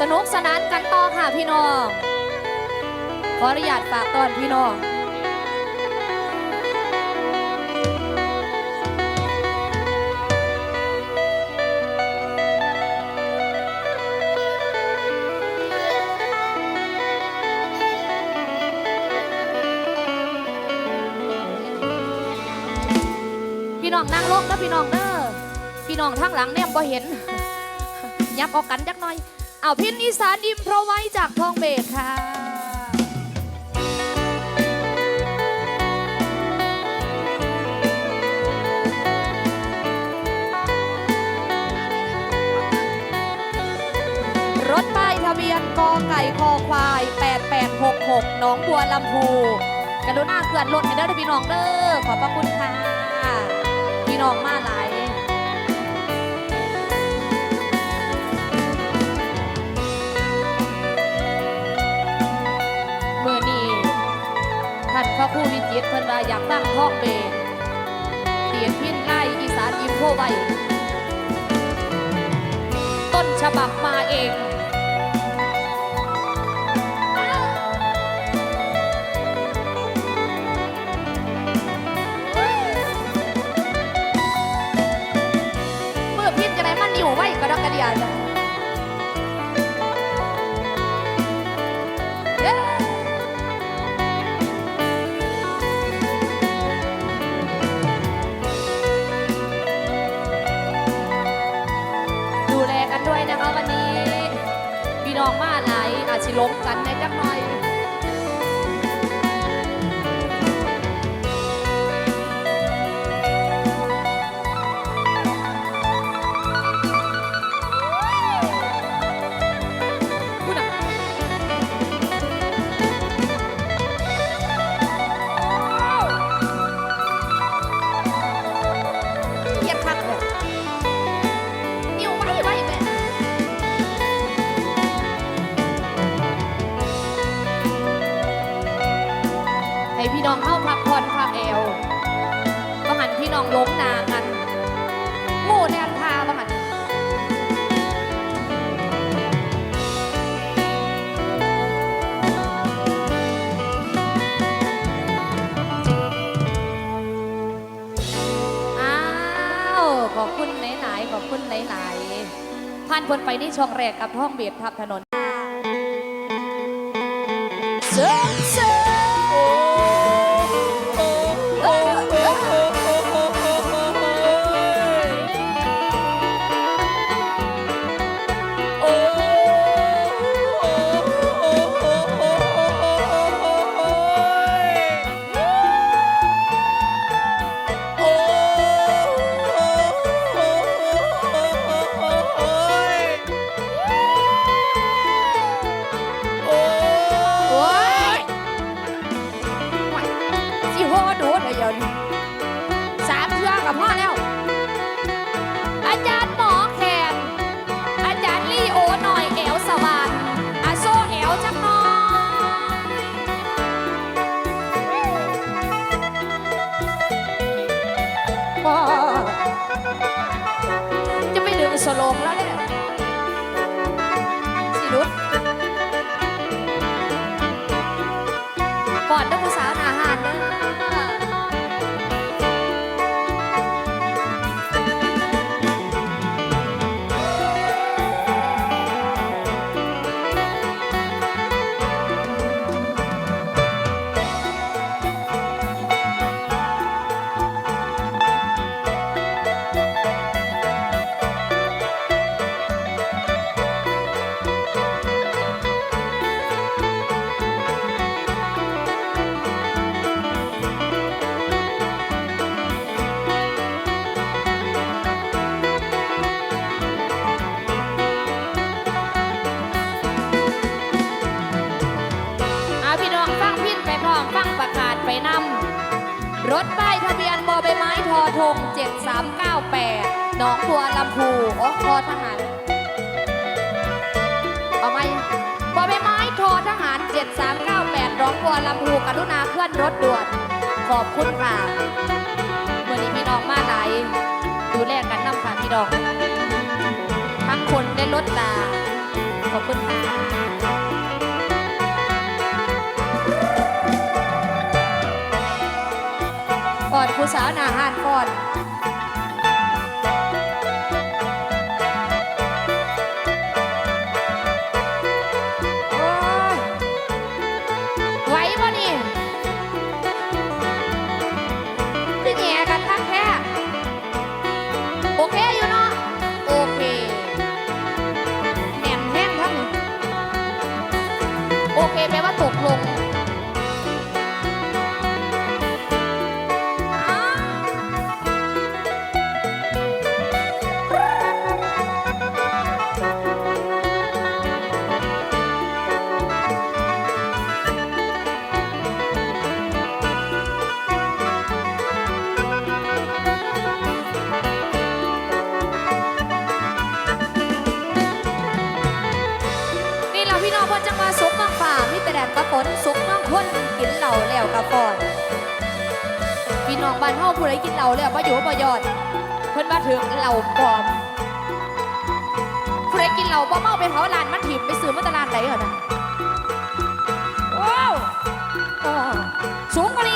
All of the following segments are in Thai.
สนุกสนานกันต่อค่ะพี่น้อง ขออนุญาตฝากตอนพี่น้องพี่น้องนั่งลงนะพี่น้องเด้อพี่น้องทางหลังเนี่ยบ่เห็นยับออกกันจักหน่อย เอาพินอีสานอิมเพราะไว้จากทองเบสค่ะ รถป้ายทะเบียนกอไก่คอควาย 8866หนองบัวลำพูกรุณาเขื่อนรถให้เด้พี่น้องเด้อขอบพระคุณค่ะ พี่น้องมาห จิตเพิ่นว่าอยากตั้งท้องเบนเตียนพินไล่อีสานอีโพไว้ต้นฉบับมาเอง พี่น้องเข้าพักผ่อนพักแอวบางหันพี่น้องล้มนากันหมู่แนนทาบางหันอ้าวขอบคุณหลายๆขอบคุณหลายๆผ่านพ้นไปนี่ช่องแรกกับท่องเบียดทับถนนเสโลงแล้ว รถป้ายทะเบียนบอใบไม้ทอทง 7398 หนองบัวลำพูออคอทหารเอาไหมบอใบไม้ทอทหาร 7398หนองบัวลำพูกรุณาเคลื่อนรถด่วน ขอบคุณค่ะเมื่อนี้พี่น้องมาไหนดูแลกันน้ำค่ะพี่น้อกทั้งคนได้ลดตาขอบคุณค่ะ สาวหนาหานก่อน แต่แดดกระฝนสุกน้องคนกินเหล่าแล้วกระฟอนพี่น้องบ้านเฮาผู้ใดกินเหล่าแล้วบ่อยู่บ่ยอด เพิ่นมาถึงเหล่าปลอมผู้ใดกินเหล่าบ่เมาไปเผาลานมันถีบไปซื้อมาตลาดไหนเหรอนะว้าวสูงกว่านี้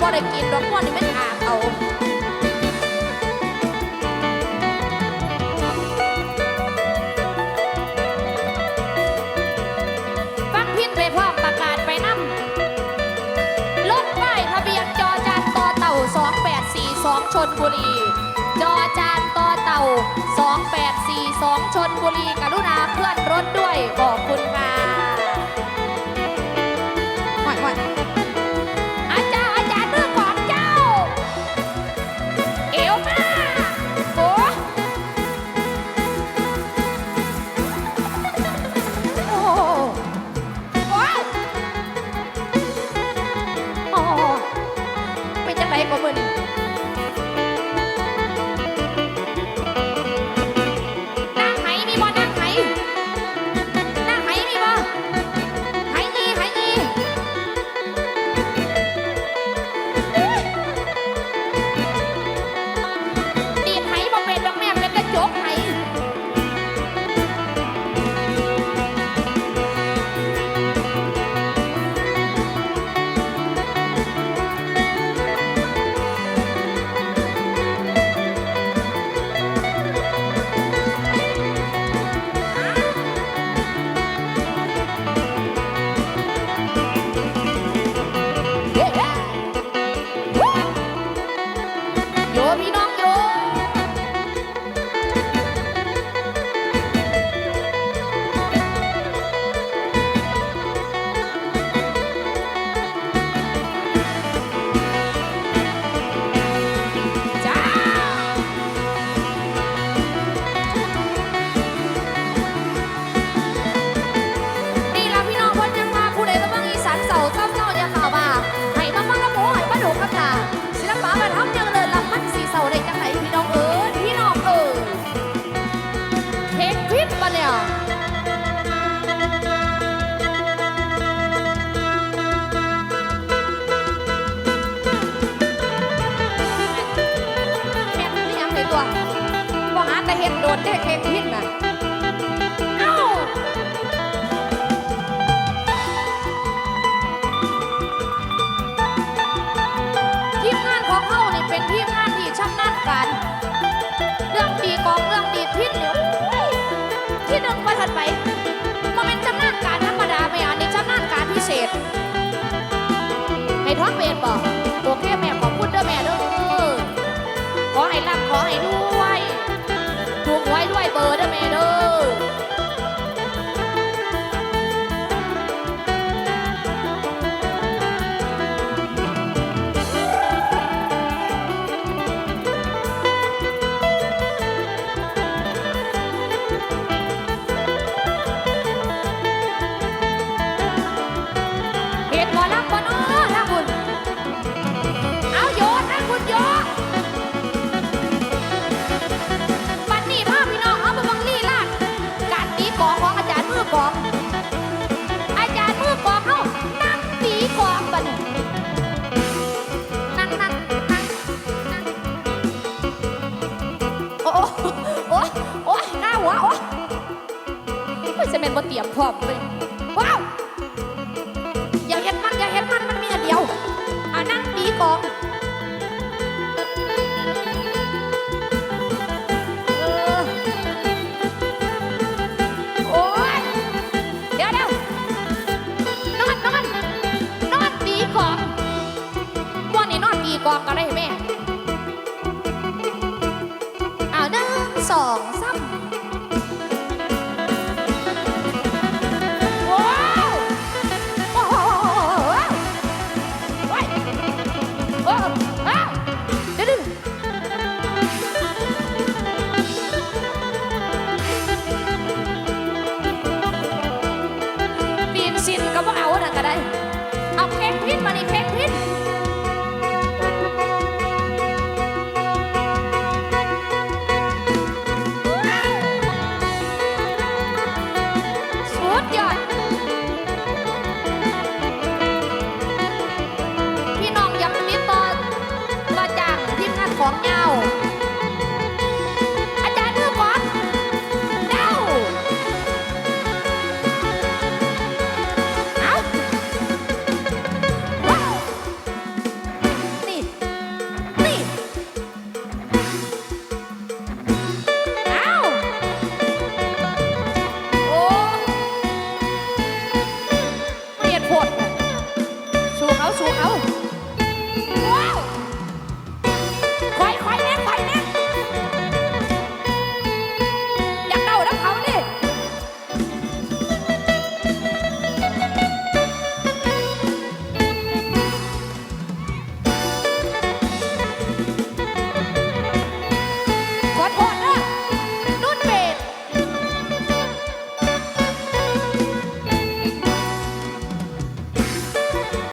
บ่ได้กินดอกม่วงนี่ไมันอาเอาฟังพินไปพร้อมประกาศไปนำรถป้ายทะเบียนจอจานต่อเต่า 2842 ชนบุรี จอจานต่อเต่า ถัดไปมันเป็นชำนาญการธรรมดาไม่อันนี้ชำนาญการพิเศษ ให้ท้องเป็นบอก softly.